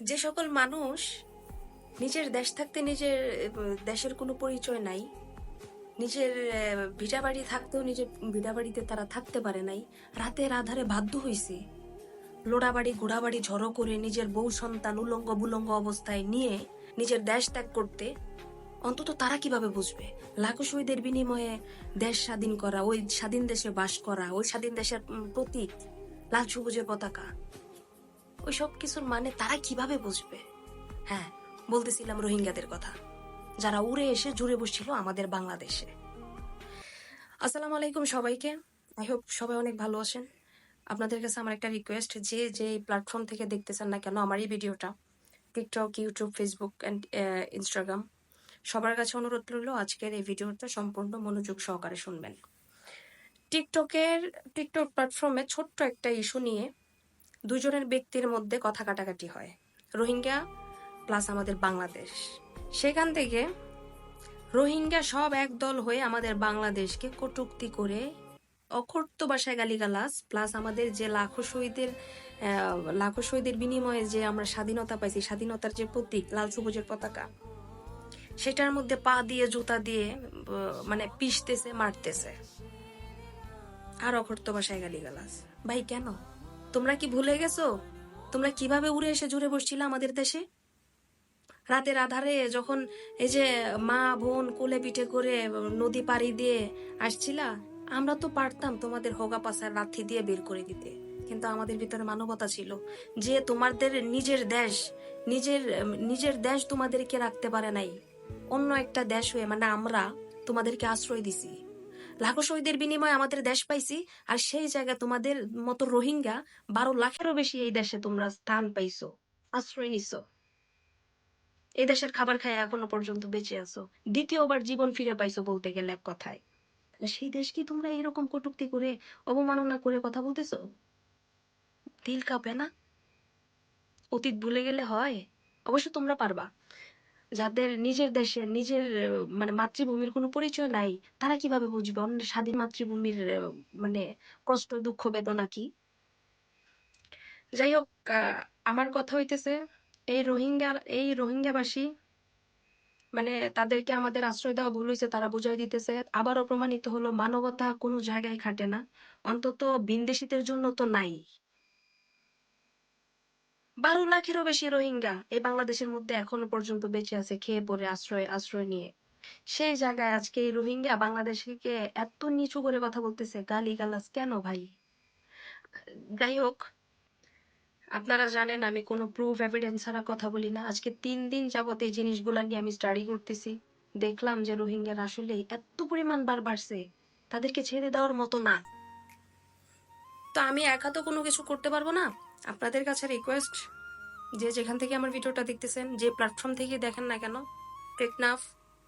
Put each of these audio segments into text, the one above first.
যে সকল মানুষ নিজের দেশ থাকতে নিজের দেশের কোনো পরিচয় নাই, নিজের ভিটা বাড়ি থাকতেও নিজের ভিটা বাড়িতে তারা থাকতে পারে নাই, রাতের আধারে বাধ্য হয়েছে লোড়া বাড়ি ঘোড়া বাড়ি ঝড়ো করে নিজের বউ সন্তান উলঙ্গ বুলঙ্গ অবস্থায় নিয়ে নিজের দেশ ত্যাগ করতে অন্তত তারা কীভাবে বুঝবে? লাখো শহীদের বিনিময়ে দেশ স্বাধীন করা, ওই স্বাধীন দেশে বাস করা, ওই স্বাধীন দেশের প্রতীক, লাল সবুজের পতাকা। ওই সব কিছুর মানে তারা কীভাবে বুঝবে? হ্যাঁ বলতেছিলাম রোহিঙ্গাদের কথা। যারা উড়ে এসে জুড়ে বসছিল আমাদের বাংলাদেশে। আসসালামু আলাইকুম সবাইকে। আই হোপ সবাই অনেক ভালো আছেন। আপনাদের কাছে আমার একটা রিকোয়েস্ট যে যে প্ল্যাটফর্ম থেকে দেখতেছেন না কেন আমার এই ভিডিওটা TikTok YouTube Facebook and Instagram সবার কাছে অনুরোধ রইল আজকের এই ভিডিওটা সম্পূর্ণ মনোযোগ সহকারে শুনবেন। টিকটকের টিকটক প্ল্যাটফর্মে ছোট্ট একটা ইস্যু নিয়ে দুজনের ব্যক্তির মধ্যে কথা কাটাকাটি হয়। রোহিঙ্গা প্লাস আমাদের বাংলাদেশ। সেখান থেকে রোহিঙ্গা সব একদল হয়ে আমাদের বাংলাদেশকে কটুক্তি করে অকর্ত ভাষায় গালিগালাজ প্লাস আমাদের যে লাখো শহীদের লাখো শহীদের বিনিময়ে যে আমরা স্বাধীনতা পাইছি, স্বাধীনতার যে প্রতীক, লাল সবুজের পতাকা, সেটার মধ্যে পা দিয়ে, জুতা দিয়ে মানে পিষতেছে, মারতেছে। আর অকর্ত ভাষায় গালিগালাজ। ভাই, কেন? তোমরা কি ভুলে গেছো? তোমরা কীভাবে উড়ে এসে জুড়ে বসছিলে আমাদের দেশে? রাতের আধারে যখন এই যে মা, বোন কোলে পিঠে করে নদী পাড়ি দিয়ে আসছিলা, আমরা তো পারতাম তোমাদের হোগা পাশার লাথি দিয়ে বের করে দিতে। কিন্তু আমাদের ভিতরে মানবতা ছিল যে তোমাদের নিজের দেশ, নিজের নিজের দেশ তোমাদেরকে রাখতে পারে নাই। অন্য একটা দেশ হয়ে মানে আমরা তোমাদেরকে আশ্রয় দিছি। লাখো শহীদের বিনিময়ে আমাদের দেশ পাইছি, আর সেই জায়গায় তোমাদের মতো রোহিঙ্গা বারো লাখেরও বেশি এই দেশে তোমরা স্থান পাইছো, আশ্রয় নিছো। এই দেশের খাবার খায় এখনও পর্যন্ত বেঁচে আছো, দ্বিতীয়বার জীবন ফিরে পাইছো বলতে গেলে এক কথায়। সেই দেশ কি তোমরা এরকম কটুক্তি করে, অবমাননা করে কথা বলতেছো? দিল কাঁপে না অতীত ভুলে গেলে হয়, অবশ্য তোমরা পারবা। যাদের নিজের দেশে, নিজের মানে মাতৃভূমির কোনো পরিচয় নাই, তারা কীভাবে বুঝবে? অন্য স্বাধীন মাতৃভূমির মানে কষ্ট, দুঃখ, বেদনা কি? যাই হোক আমার কথা হইতেছে, এই রোহিঙ্গা, এই রোহিঙ্গাবাসী মানে তাদেরকে আমাদের আশ্রয় দেওয়া ভুল হয়েছে তারা বুঝাই দিতেছে। আবারও প্রমাণিত হলো, মানবতা কোনো জায়গায় খাটে না। অন্তত বিনদেশীদের জন্য তো নাই। বারো লাখেরও বেশি রোহিঙ্গা এই বাংলাদেশের মধ্যে এখনও পর্যন্ত বেঁচে আছে, খেয়ে পড়ে, আশ্রয় আশ্রয় নিয়ে। সেই জায়গায় আজকে এই রোহিঙ্গা বাংলাদেশকে এত নিচু করে কথা বলতেছে গালি গালাজ কেন ভাই? যাই হোক, আপনারা জানেন আমি কোনো প্রুফ এভিডেন্স ছাড়া কথা বলি না। আজকে তিন দিন যাবত এই জিনিসগুলো নিয়ে আমি স্টাডি করতেছি। দেখলাম যে রোহিঙ্গার আসলে এত পরিমাণ বার বাড়ছে, তাদেরকে ছেড়ে দেওয়ার মতো না। তো আমি একা তো কোনো কিছু করতে পারব না? আপনাদের কাছে রিকোয়েস্ট যে যেখান থেকে আমার ভিডিওটা দেখতেছেন, যে প্ল্যাটফর্ম থেকে দেখেন না কেন, টেকনাফ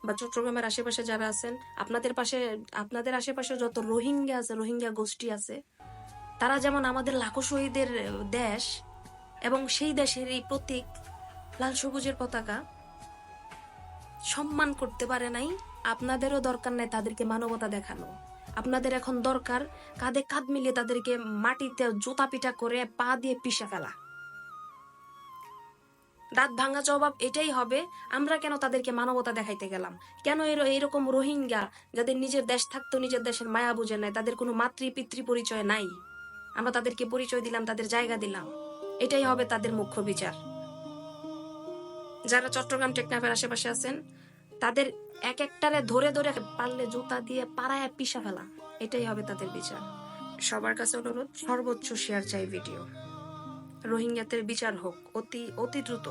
বা চট্টগ্রামের আশেপাশে যারা আছেন, আপনাদের পাশে, আপনাদের আশেপাশে যত রোহিঙ্গা আছে, রোহিঙ্গা গোষ্ঠী আছে, তারা যেমন আমাদের লাখো শহীদের দেশ এবং সেই দেশের এই প্রতীক, লাল সবুজের পতাকা সম্মান করতে পারে নাই, আপনাদেরও দরকার নাই তাদেরকে মানবতা দেখানো। আপনাদের এখন দরকার কাঁধে কাঁধ মিলিয়ে তাদেরকে মাটিতে জুতা পিটা করে পা দিয়ে পিষে ফেলা। দাঁত ভাঙা জবাব এটাই হবে, আমরা কেন তাদেরকে মানবতা দেখাইতে গেলাম? কেন এইরকম রোহিঙ্গা যাদের নিজের দেশ থাকতেও নিজের দেশের মায়া বুঝে নাই, তাদের কোনো মাতৃ পিতৃ পরিচয় নাই? আমরা তাদেরকে পরিচয় দিলাম, তাদের জায়গা দিলাম। এটাই হবে তাদের মুখ্য বিচার। যারা চট্টগ্রাম টেকনাফের আশেপাশে আছেন তাদের এক একটারে ধরে ধরে পারলে জুতা দিয়ে পাড়ায় পিষা ফেলা, এটাই হবে তাদের বিচার। সবার কাছে অনুরোধ, সর্বোচ্চ শেয়ার চাই ভিডিও রোহিঙ্গাদের বিচার হোক, অতি অতি দ্রুত।